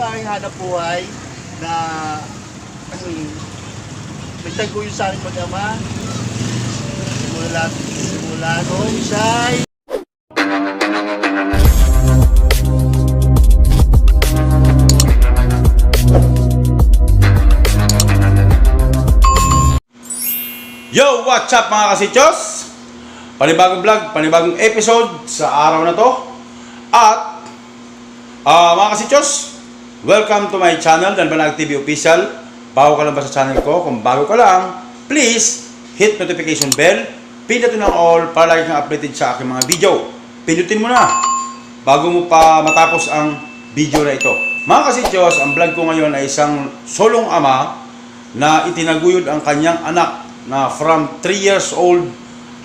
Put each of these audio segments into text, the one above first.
yung aking hanap buhay na um, may taguyod sa aking mag-ama. Simula, simula noon siya'y Yo, what's up mga kasichos? Panibagong vlog, panibagong episode sa araw na to. At, ah mga kasichos, welcome to my channel, Dan TV Official. Bago ka lang ba sa channel ko? Kung bago ka lang, please hit notification bell. Pindutin ang all para lagi kang updated sa aking mga video. Pindutin mo na bago mo pa matapos ang video na ito. Mga kasichos, ang vlog ko ngayon ay isang solong ama na itinaguyod ang kanyang anak na from 3 years old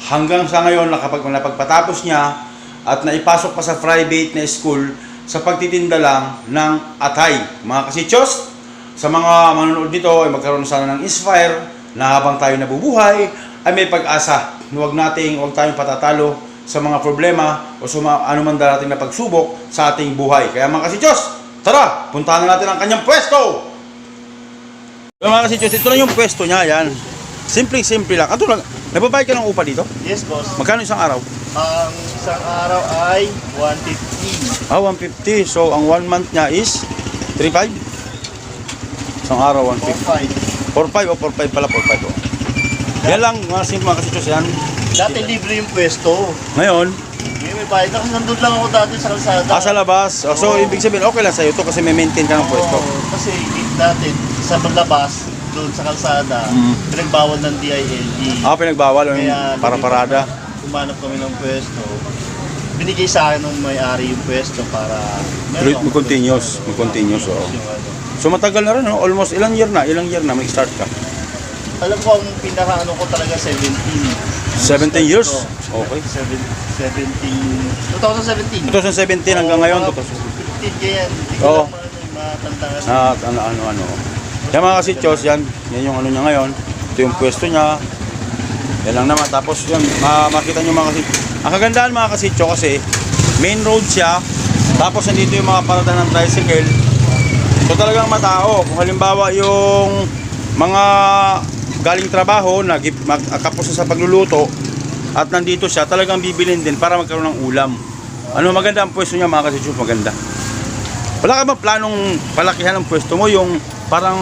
hanggang sa ngayon nakapag napagpatapos niya at naipasok pa sa private na school sa pagtitinda lang ng atay. Mga kasichos, sa mga manonood nito ay magkaroon sana ng inspire na habang tayo nabubuhay ay may pag-asa. Huwag nating, huwag tayong patatalo sa mga problema o sa mga anuman darating na pagsubok sa ating buhay. Kaya mga kasichos, tara, puntahan na natin ang kanyang pwesto! So, mga kasichos, ito lang yung pwesto niya, yan. Simple-simple lang. Ato lang, nagbabayad ka ng upa dito? Yes, boss. Magkano isang araw? Ang isang araw ay 150. Ah, 150. So, ang one month niya is 3.5? Isang araw, 150. 45. 4.5 o 4.5 pala, 4.5 o. Yan lang, mga simple mga kasichos, yan. Dati libre yung pwesto. Ngayon, May may bayad ako. Nandun lang ako dati sa kalsada. ah, sa labas. Oh, so, Oo. ibig sabihin, okay lang sa'yo to kasi may maintain ka ng pwesto. Oo, kasi dati sa labas, doon sa kalsada, Mm. pinagbawal ng DILG. Ah, pinagbawal yung para parada. Kumanap kami ng pwesto. Binigay sa akin ng may-ari yung pwesto para... May- akong may continuous, pwesto. may continuous, oo. Yung ano. So, matagal na rin, no? almost ilang year na, ilang year na mag-start ka? Alam ko, ang pinaka-ano ko talaga 17. 17 years? Ko. Okay. Seven- 17... 2017. 2017 hanggang ngayon, Oo, 2017. 15 kaya. Hindi ko Oo. lang ma- matanda kasi. At ano, ano, ano. Yan mga kasichos, yan. Yan yung ano niya ngayon. Ito yung pwesto niya. Yan lang naman. Tapos yan, ma makita nyo mga kasichos. Ang kagandahan mga kasichos kasi, main road siya. Tapos nandito yung mga parada ng tricycle. So talagang matao. Kung halimbawa yung mga galing trabaho, nag kapos na sa pagluluto, at nandito siya, talagang bibilin din para magkaroon ng ulam. Ano maganda ang pwesto niya mga kasichos, maganda. Wala ka ba planong palakihan ng pwesto mo yung parang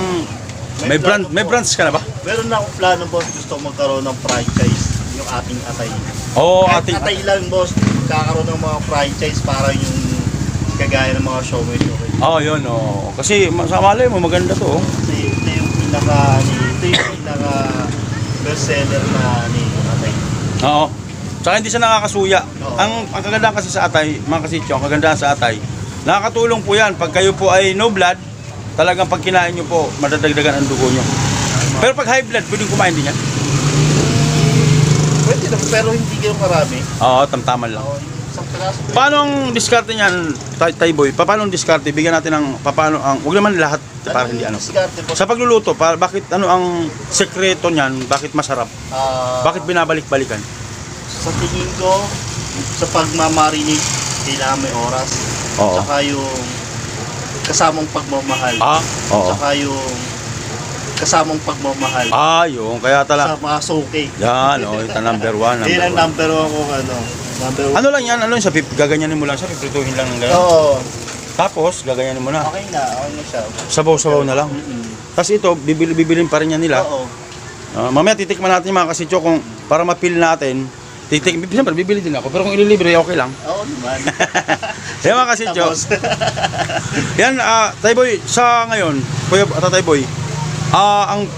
may, May brand may brands ka na ba? Meron na akong plano, boss. Gusto magkaroon ng franchise. Yung ating atay. Oo, Kahit ating atay lang, boss. Kakaroon ng mga franchise para yung kagaya ng mga showmate. Okay? Oh, yun oh. Kasi sa malay mo maganda to. oh. Kasi ito yung pinaka, ito yung pinaka best seller na ni atay. Oo. Tsaka hindi siya nakakasuya. Oo. Ang ang kagandahan kasi sa atay, mga kasityo, ang kagandahan sa atay, nakakatulong po yan. Pag kayo po ay no blood, talagang pag kinain nyo po, madadagdagan ang dugo nyo. Pero pag high blood, pwedeng kumain din yan. Pwede naman, pero hindi kayo marami. Oo, tamtaman lang. Oo, yung isang piraso. Paano ang diskarte niyan, Tay Tay Boy? Pa- Paano ang diskarte? Bigyan natin ng paano ang, wag naman lahat para hindi ano. Diskarte. Sa pagluluto, para, bakit ano ang sekreto niyan? Bakit masarap? Ah, Bakit binabalik-balikan? Sa tingin ko, sa pagmamarinate, kailangan may oras. Oo. Tsaka yung kasamang pagmamahal. Ah, oo. Tsaka yung kasamang pagmamahal. Ah, yun. Kaya tala. Sa mga suki. Yan, oh, ito number one. Yun ang Number one. number one ko, ano. Number one. Ano lang yan? Ano yung sa pip? Gaganyanin mo lang siya, piprituhin lang ng ganyan. Oo. Tapos, gaganyanin mo na. Okay na, okay na siya. Sabaw-sabaw na lang. Mm-mm. Tapos ito, bibili, bibilin pa rin yan nila. Oo. Ah, mamaya titikman natin yung mga kasityo kung para mapil natin. Titik, siyempre, bibili din ako. Pero kung ililibre, okay lang. Oo naman. Yan mga kasityo. Tapos, Yan, ah, Tayboy, sa ngayon, Kuya Tatay Boy, ah, ang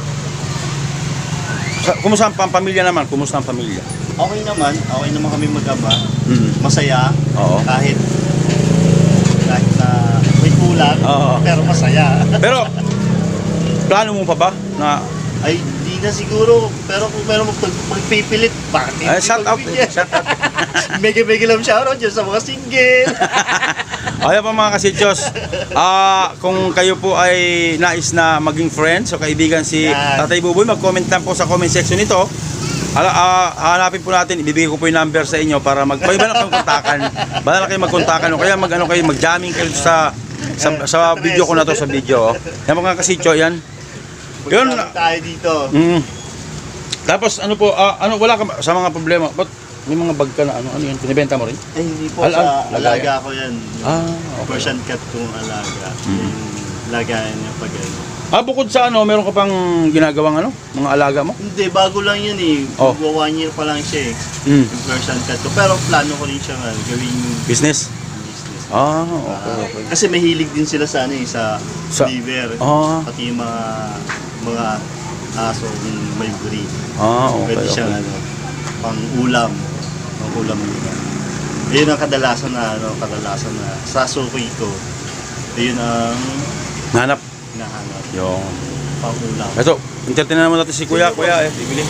sa, kumusta ang pam- pamilya naman? Kumusta ang pamilya? okay naman. Okay naman kami mag-ama. Mm. Masaya. Oo. Kahit kahit na may kulang, Oo. pero masaya. Pero plano mo pa ba na Ay, di na siguro. Pero kung meron mag magpipilit, bakit hindi ay, shout out, magbibigay? shout out. mega mega lang shoutout dyan sa mga single. Ayan pa mga kasidyos. Ah, kung kayo po ay nais na maging friends o kaibigan si Yan. Tatay Buboy, mag-comment lang po sa comment section nito. Hala, ah, hanapin po natin, ibibigay ko po yung number sa inyo para mag... Pwede ba na kayong kontakan? Ba na kayo magkontakan o kaya mag, ano, kayo, mag-jamming kayo sa sa, sa video ko na to, sa video. Oh. Yan mga kasityo, yan. Yun. Tayo dito. Mm. Tapos ano po, ah, ano wala ka sa mga problema? Ba't may mga bag ka na ano, ano yan, pinibenta mo rin? Ay, hindi po Al- sa al- alaga ko yan. Ah, Persian cat kong alaga. Mm. Yung lagayan niya pag ano. Ah, bukod sa ano, meron ka pang ginagawang ano, mga alaga mo? Hindi, bago lang yun eh. Oh. Magwa one year pa lang siya eh. Mm. Yung Persian cat ko. Pero plano ko rin siya nga, gawing Business? business. Ah, okay, Ah, okay. Kasi mahilig din sila sa ano eh, sa, Sa- liver. Ah, Pati yung mga mga aso may breed. ah, okay, Pwede siyang okay. ano, pang ulam. Pang ulam nila. Ayun ang kadalasan na ano, kadalasan na sa suki ko. Ayun ang Nanap. hinahanap. Yung. Pang ulam. Ito, entertain naman natin si Kuya. Kuya, eh, bibili.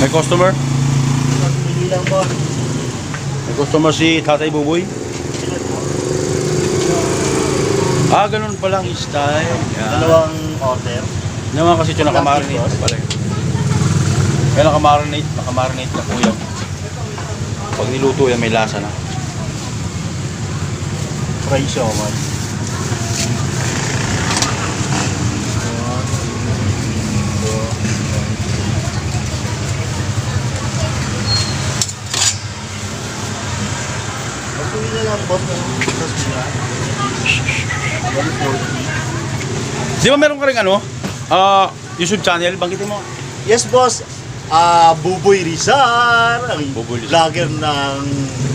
May customer? Hindi lang po. May customer si Tatay Buboy. Ah, ganun palang style. Yan. Dalawang order. Yung mga kasi ito nakamarinate. Kaya nakamarinate, nakamarinate na kuya. Pag niluto yan, may lasa na. Fry siomay. Patuloy na lang boss ng. 140. Di ba meron ka rin ano? Ah, YouTube channel, banggitin mo. Yes boss, ah Buboy Rizal, ang Buboy Rizal. vlogger ng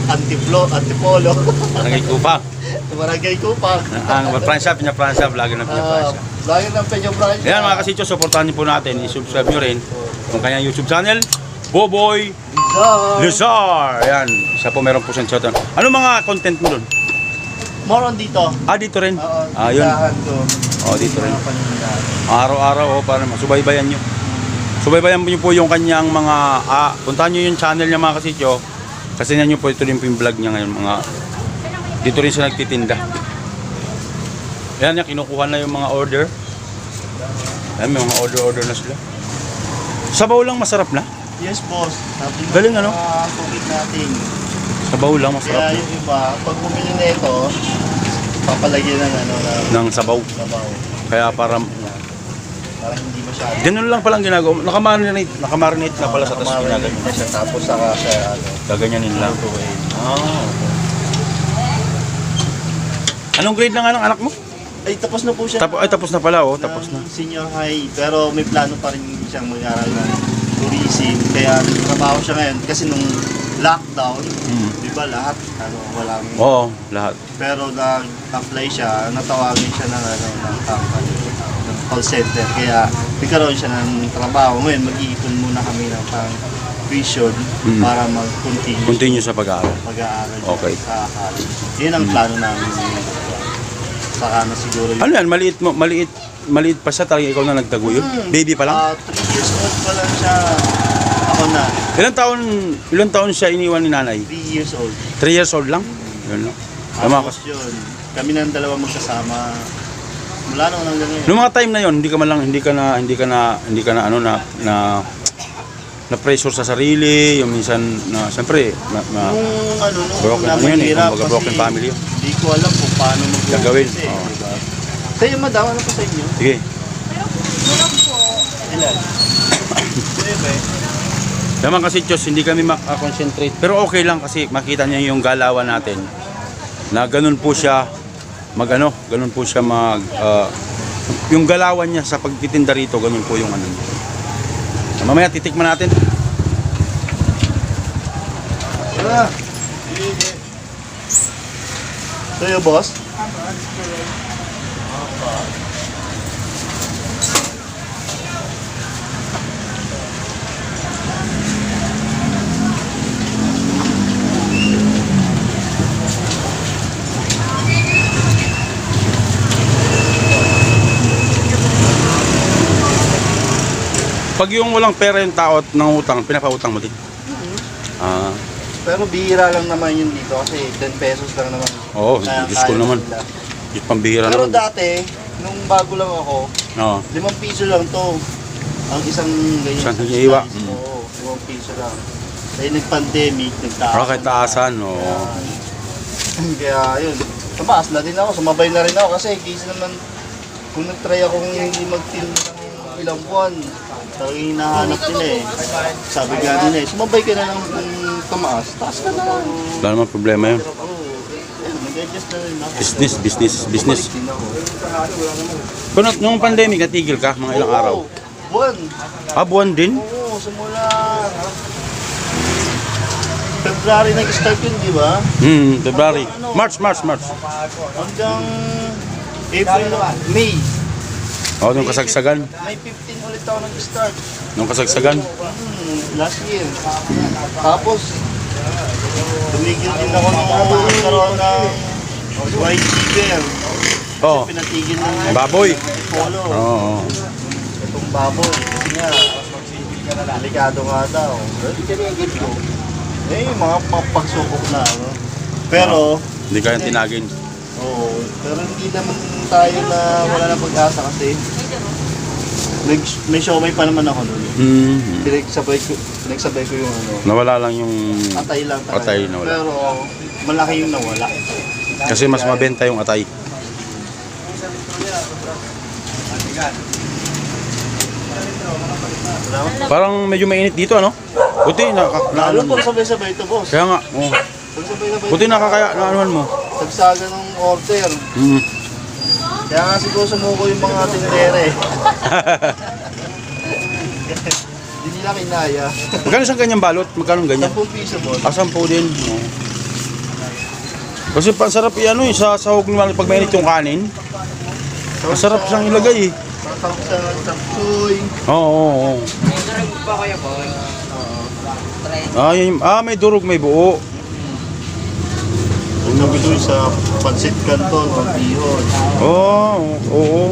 Antiplo, Antipolo, Barangay Kupa. Barangay Kupang. Ang Francia, Pinya Francia, vlogger ng Pinya Ah, Francia. vlogger ng Peño Branch. Ayan mga kasityo, supportahan niyo po natin. I-subscribe niyo rin yung kanyang YouTube channel. Boboy Rizal. Luzar. Ayan, siya po meron po siyang shoutout. Ano mga content mo doon? Moron dito. Ah, dito rin. Oo, Ah, yun. tindahan ko. Oh, dito rin. Araw-araw, oh, para masubaybayan nyo. Subaybayan nyo po yung kanyang mga, ah, puntahan nyo yung channel niya mga kasityo. Kasi nyo po, ito rin po yung vlog niya ngayon, mga, dito rin siya nagtitinda. Ayan niya, kinukuha na yung mga order. Ayan, may mga order-order na sila. Sabaw lang masarap na. Yes, boss. Sabi ng Galing, ano? mga tubig natin. Sabaw lang Kaya masarap na. yung iba, pag bumili na ito, papalagyan ng ano, ng Ng sabaw. sabaw. Kaya para, Para hindi masyado. ganun lang palang ginagawa. Nakamarinate, nakamarinate na pala sa Nakamarinate ginaganyan. na siya, tapos saka siya, ano, Gaganyanin lang. lutuin. Ah, Anong grade na ng anak mo? Ay, tapos na po siya. Tapos, ay, tapos na pala, oh. ng Tapos na. Senior high, pero may plano pa rin siyang mag-aral ng tourism. Kaya trabaho siya ngayon kasi nung lockdown, Mm. di ba lahat, ano, walang... Oo, lahat. Pero nag-apply siya, natawagin siya ng, ano, ng company, ng call center. Kaya nagkaroon siya ng trabaho. Ngayon, mag-iipon muna kami ng pang tuition Mm. para mag-continue Continue sa pag-aaral. mag-aaral Okay. sa college. Yun ang Mm. plano namin. Saka na siguro Ano yan, maliit mo, maliit, maliit pa siya, talaga ikaw na nagtaguyod? Hmm. Baby pa lang? 3 years old pa lang siya. Ako na. Ilang taon, ilang taon siya iniwan ni nanay? 3 years old. 3 years old lang? Yun lang. Tama Tapos yun. Kami ng dalawa magkasama. Mula nung hanggang ngayon. Noong mga time na yon, hindi ka man lang, hindi ka na, hindi ka na, hindi ka na, ano, na, na, na pressure sa sarili, yung minsan, na, siyempre, na, na, Nung ano, nung Broken, ano yun eh, mahirap kumbaga kasi broken family yun. Hindi ko alam kung paano mag Gagawin, Eh, oo. diba? Sa'yo madam, ano pa sa inyo? sige, Ilan? Bebe. Naman kasi Diyos, hindi kami makakonsentrate. Pero okay lang kasi makita niya yung galawan natin. Na ganun po siya, mag ano, ganun po siya mag, ah, yung galawan niya sa pagtitinda rito, ganun po yung ano niya. Mamaya titikman natin. Tara. Sa'yo, boss? Pag yung walang pera yung tao at nangutang, pinapautang mo din. Ah, Pero bihira lang naman yun dito kasi 10 pesos lang naman. oo, Kaya Diyos ko naman. Yung pambihira Pero naman. dati, nung bago lang ako, Oo. limang piso lang to. Ang isang ganyan. Isang hiwa. Mm. Oo, limang piso lang. Dahil nag-pandemic, nagtaas. Para kahit taasan, oo. Kaya, kaya yun, tumaas na din ako, sumabay na rin ako kasi case naman kung nag-try akong hindi magtinda ng ilang buwan, talagang hinahanap nila eh. Sabi nga nila eh, sumabay ka na ng ng tumaas, taas ka na lang. Wala naman problema yun. Business, business, business. Pero nung pandemic, natigil ka mga ilang araw. Buwan. Ah, buwan din? Oo, simula February nag-start yun, di ba? Hmm, February. March, March, March. Hanggang April, May. Oh, nung kasagsagan. May 15 ulit ako nag-start. Nung kasagsagan. Hmm, last year. Tapos, tumigil din ako nung nagkaroon ng white chicken. Oh, Pinatigil ng baboy. polo. Oo. Oh, Itong baboy. Kasi nga, delikado nga daw. Pero tinigil ko. Eh, yung mga papagsubok na. No? Pero, Hindi kayang tinagin. Oo, pero hindi naman tayo na wala na pag-asa kasi nag, may showmay pa naman ako noon. Hmm. Pinagsabay ko, pinagsabay ko yung ano, Nawala lang yung... atay lang talaga. Atay nawala. Pero malaki yung nawala. Kasi mas mabenta yung atay. Parang medyo mainit dito, ano? Buti, naka, na, Lalo ano, pag sabay-sabay ito, boss. Kaya nga, oh. Pag sabay-sabay Buti nakakaya, na anuhan mo. Sagsaga ng order. Hmm. Kaya nga siguro sumuko yung mga tinere. Hindi nila kinaya. Magkano isang ganyang balot? Magkano ganyan? 10 piso, boss. Ah, sampu din. Oh. Kasi pasarap yan, ano, eh, sa sahog naman pag mainit yung kanin. Masarap siyang ilagay, eh. Masarap sa tapsoy. Oo, oo, oo. Ah, yun, ah, may durog, may buo. Sa Pansit Canton, Pampihon. Oo, oo, oo.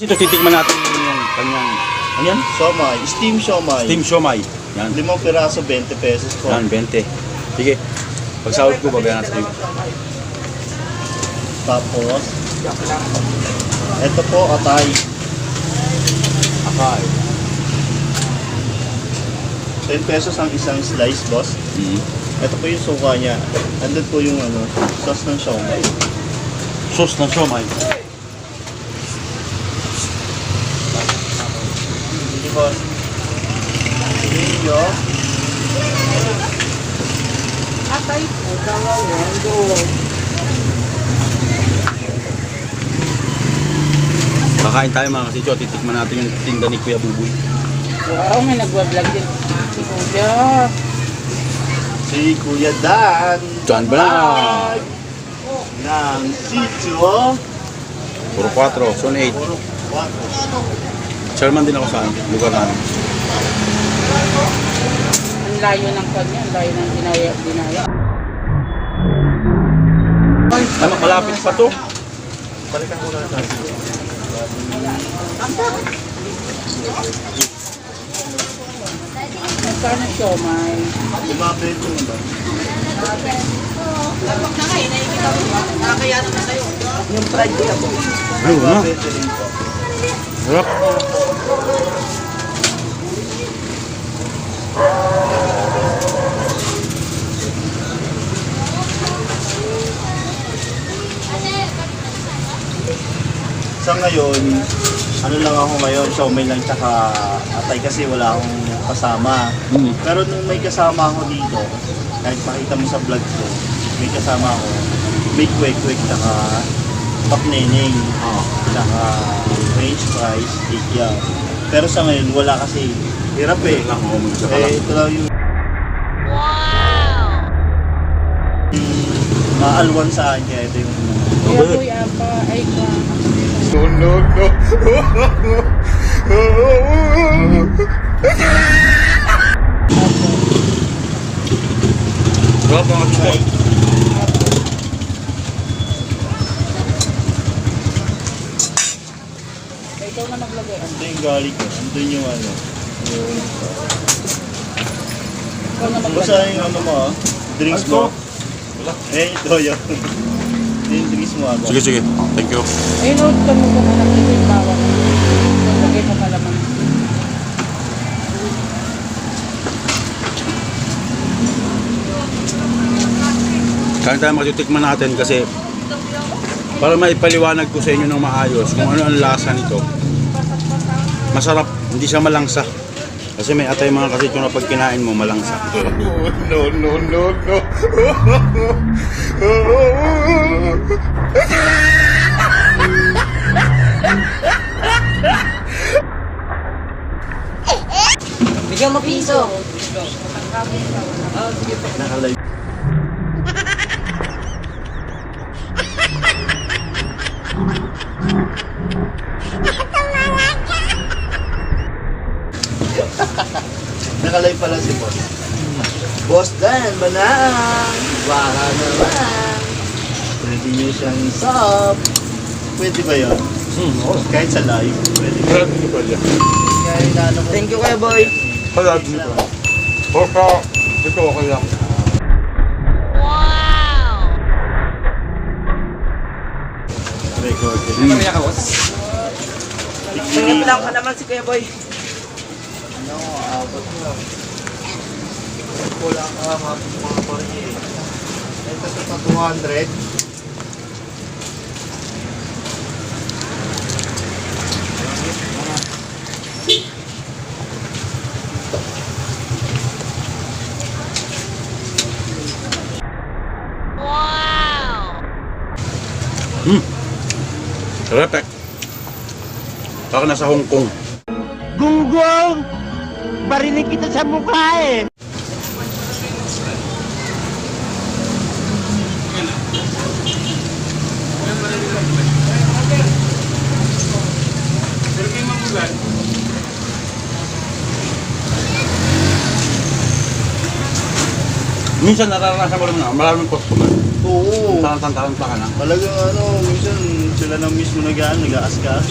Dito titikman natin yung kanyang, ano yan? Siomay, steam siomay. Steam siomay. Yan, Limang piraso, 20 pesos po. yan, 20. Sige. Pag sahod ko, babayaran sa iyo. Tapos, ito po, atay. Akay. 10 pesos ang isang slice, boss. Mm. Ito po yung suka niya. Andun po yung ano, sauce ng siomay. Sauce ng siomay. Hindi, boss. Video. Atay po, dalawang doon. Kakain tayo mga kasityo. Titikman natin yung tinda ni Kuya Buboy. Wow, may nagwa-vlog din. Si Kuya. Si Kuya Dan. Dan Vlog. Ng sitio. Puro 4. Zone 8. Puro 4. Chairman din ako sa lugar namin. Ang layo ng kanya, ang layo ng dinaya. dinaya. Ay, malapit pa to. Balikan ko lang natin. Magkano siomay? Bumabento mo ba? Yung fried ko po. Ay, wala. Bumabento rin po. Sarap. Sa ngayon, ano lang ako ngayon, siomay lang tsaka atay kasi wala akong kasama. Mm. Pero nung may kasama ako dito, kahit makita mo sa vlog ko, may kasama ako, may kwek-kwek tsaka pakneneng, tsaka range fries, ikya. Pero sa ngayon, wala kasi hirap eh. Lang ako mag-isa Eh, ito lang yung yung maalwan sa akin kaya ito yung Kuya Boy, apa, ay ka. No, no, no. Sarap mga. Ikaw na naglagay. Ito yung garlic. Andun yung ano. Na basta yung ano mo ah, drinks mo. Eh, ito yun. Yung drinks mo agad. Sige, sige. Thank you. Ay, no, ito mo kung anak ito yung bawang. Lagay mo malaman. Kaya tayo magtitikman natin kasi para maipaliwanag ko sa inyo ng maayos kung ano ang lasa nito. Masarap, hindi siya malangsa. Kasi may atay mga kasityo na pag kinain mo malangsa. No, no, no, no. Bigyan mo piso. Nakalive. Nakalive pala si Boss. Boss Dan, manang! Baka naman! Pwede niyo siyang sub. Pwede ba yun? Hmm, oo. Kahit sa live, pwede. Sarap nito pala. Kaya inaano ko. Thank you, Kuya Boy. Sarap nito. Baka, ito okay lang. Record. Mm. Tingnan lang ka naman si Kuya Boy. Ano, abot mo. Wala ka hapon mga pari. Ito sa 200. Hmm. Sarap eh. Baka nasa Hong Kong. Gunggong! Barinig kita sa mukha eh! Minsan nararanasan ko naman na maraming customer. Oo. Tarantang-taranta ka na. Talagang ano, minsan sila na mismo nag-aan, nag-aaskas.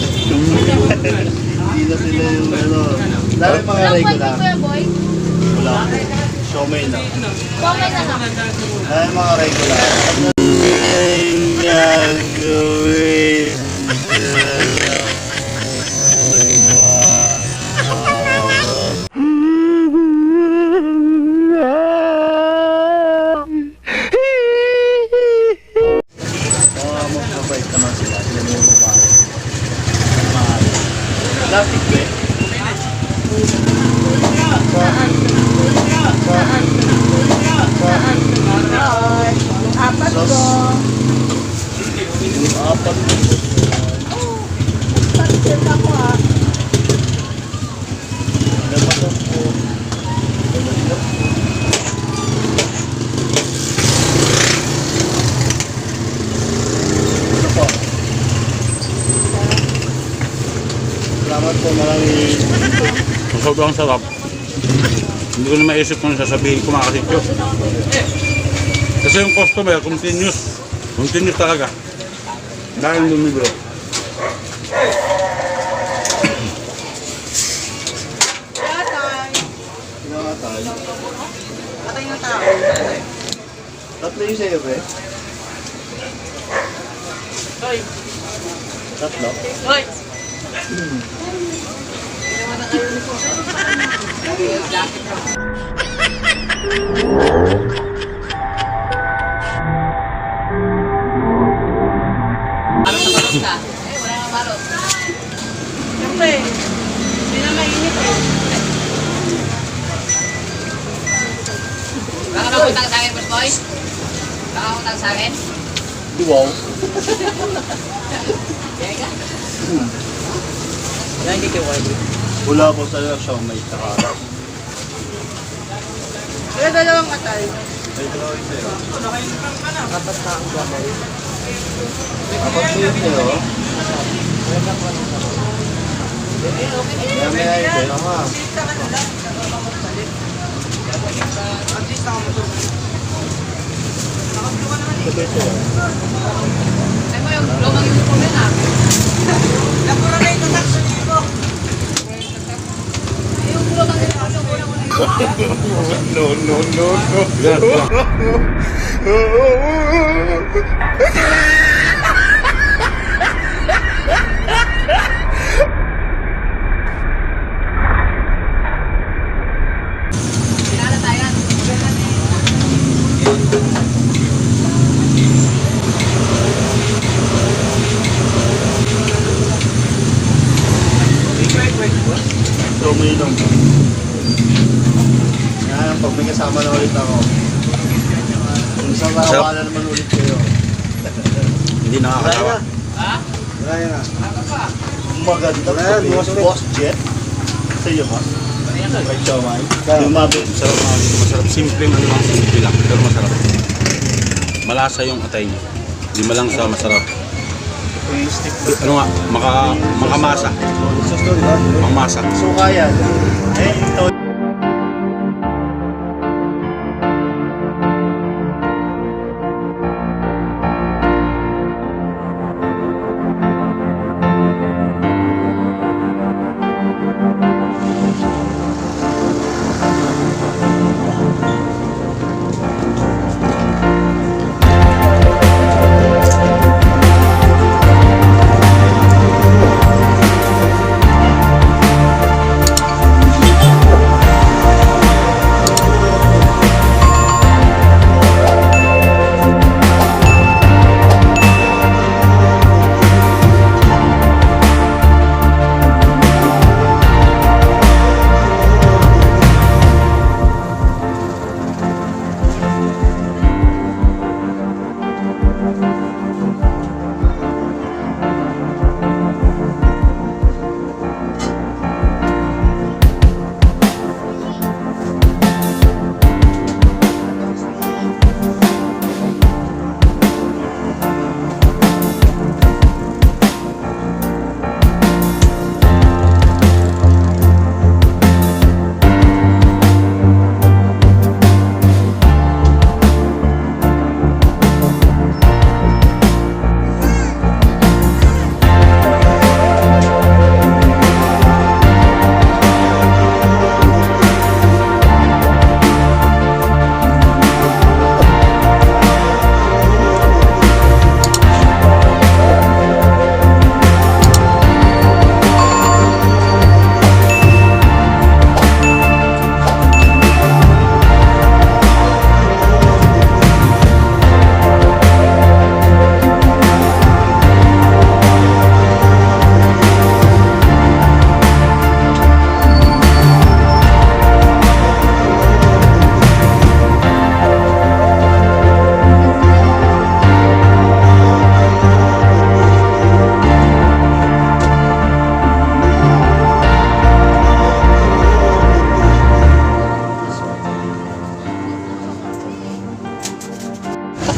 Hindi na sila yung ano. Dami mga regular. Kuya Boy? Wala po. Siomay na. Komay na lang. Ay, mga regular. Ano gagawin? Mga magpapait naman sila. Sila na yung babae. Mahal. Plastic ba? Apat Sos. ko. Apat na Pansin ako ah. Dapat na po. Ano po? Salamat po, maraming Sobrang sarap. Hindi ko na maisip kung sasabihin ko mga kasityo. Kasi yung customer, continuous. Continuous talaga. Dahil lumibro. Patay ng tao. Tatlo yung sa'yo, pre? Tatlo? Siyempre, hindi na mainit eh. Baka makutang sa akin, boss boy? Baka makutang sa akin? Wow. Wala po sa siomay. Saka, Kaya dalawang atay. may dalawa yung sa'yo. Apat na ang gamay. Apat po yung sa'yo. Dami ay sa'yo nga. Sabay sa'yo. Ay mo yung lumang uniform yun ah. Napura na ito sa mo. Yun. No, no, no, no. Pinala tayo. So, may ilong. Yan, kasama na ulit ako. Kung isang kawalan naman ulit kayo. Hindi nakakatawa. Ha? Kaya nga. Maganda Kaya, Boss Jet. Sa iyo ba? May siomay. Yung mabit. Masarap. Masarap. Simpleng ano lang. Simple lang. Pero masarap. Malasa yung atay niya. Hindi malang sa masarap. Ano nga, maka, makamasa. Mamasa. Suka yan. Eh, ito.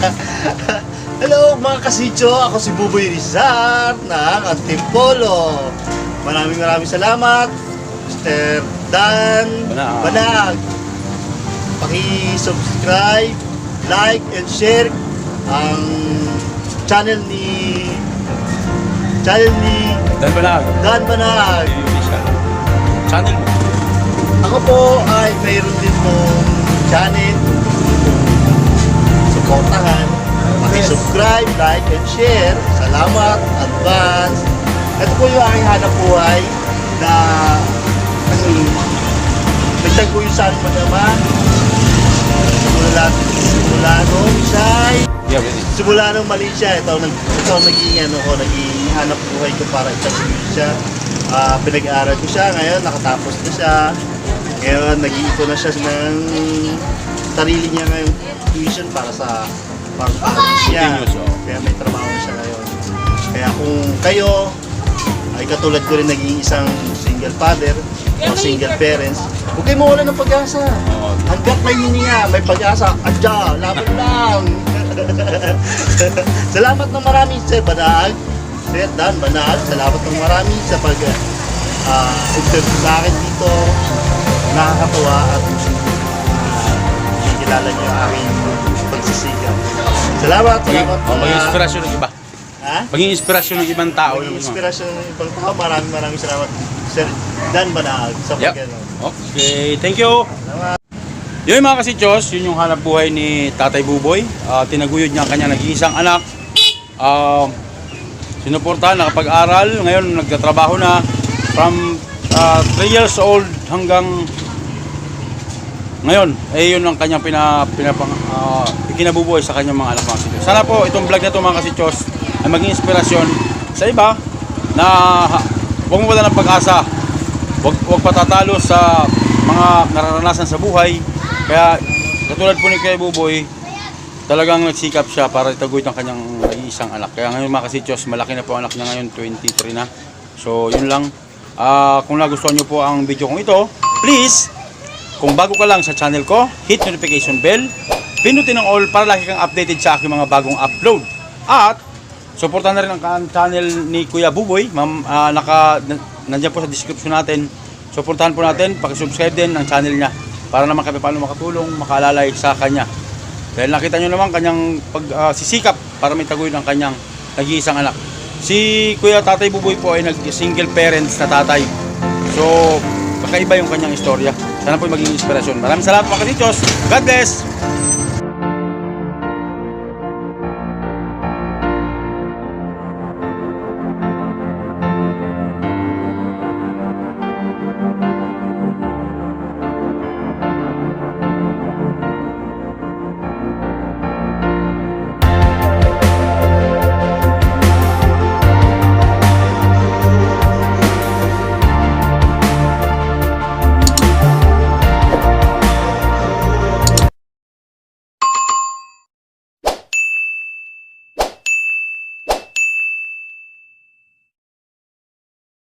Hello mga kasityo, ako si Buboy Rizal ng Antipolo. Maraming maraming salamat, Mr. Dan Banag. Banag. Paki-subscribe, like, and share ang channel ni channel ni Dan Banag. Dan Banag. Channel mo. Ako po ay mayroon din pong channel. Suportahan. Paki-subscribe, like, and share. Salamat, advance. Ito po yung aking hanap buhay na kasi nagtagpo yung sa aking mag-ama. Simula, simula nung ready. simula nung mali siya, ito, nag, ito naging ano ko, naging hanap buhay ko para itaguin siya. Ah, pinag-aaral ko siya, ngayon nakatapos na siya. Ngayon, nag-iipon na siya ng sarili niya ngayon tuition para sa pang niya. Kaya may trabaho na siya ngayon. Kaya kung kayo ay katulad ko rin naging isang single father o single parents, huwag kayo mawala ng pag-asa. Hanggat may hininga, may pag-asa, adya, laban lang. salamat ng marami Sir Banal, Sir Dan Banal, salamat ng marami sa pag uh, interview sa akin dito. Nakakatuwa at kilala niyo ang aking pagsisikap. Salamat, salamat Oh, maging mga- inspirasyon ng iba. Ha? Maging inspirasyon ng ibang tao. Maging inspirasyon ng ibang tao. Maraming maraming salamat Sir Dan Banal sa Yep. Okay, thank you. Yun mga kasichos, yun yung hanap buhay ni Tatay Buboy. Ah, tinaguyod niya ang kanyang nag-iisang anak. Ah, sinuportahan, nakapag-aral. Ngayon nagtatrabaho na from 3 years old hanggang ngayon. Eh yun ang kanyang pina, pinapang, ah, ikinabubuhay sa kanyang mga anak mga kasichos. Sana po itong vlog na to mga kasichos ay maging inspirasyon sa iba na huwag mo wala ng pag-asa wag wag patatalo sa mga nararanasan sa buhay. Kaya katulad po ni Kuya Buboy, talagang nagsikap siya para itaguyod ang kanyang isang anak. Kaya ngayon mga kasichos, malaki na po ang anak niya ngayon, 23 na. So yun lang. Ah, kung nagustuhan niyo po ang video kong ito, please, kung bago ka lang sa channel ko, hit notification bell, pinutin ang all para lagi kang updated sa aking mga bagong upload. At Suportahan na rin ang channel ni Kuya Buboy. Ma'am, ah, naka, na- nandiyan po sa description natin. Suportahan po natin, pakisubscribe din ang channel niya para naman kami paano makatulong, makalalay sa kanya. Dahil nakita nyo naman kanyang pagsisikap para may taguyod ang kanyang nag-iisang anak. Si Kuya Tatay Buboy po ay nag-single parents na tatay. So, kakaiba yung kanyang istorya. Sana po maging inspirasyon. Maraming salamat mga kasichos. God bless!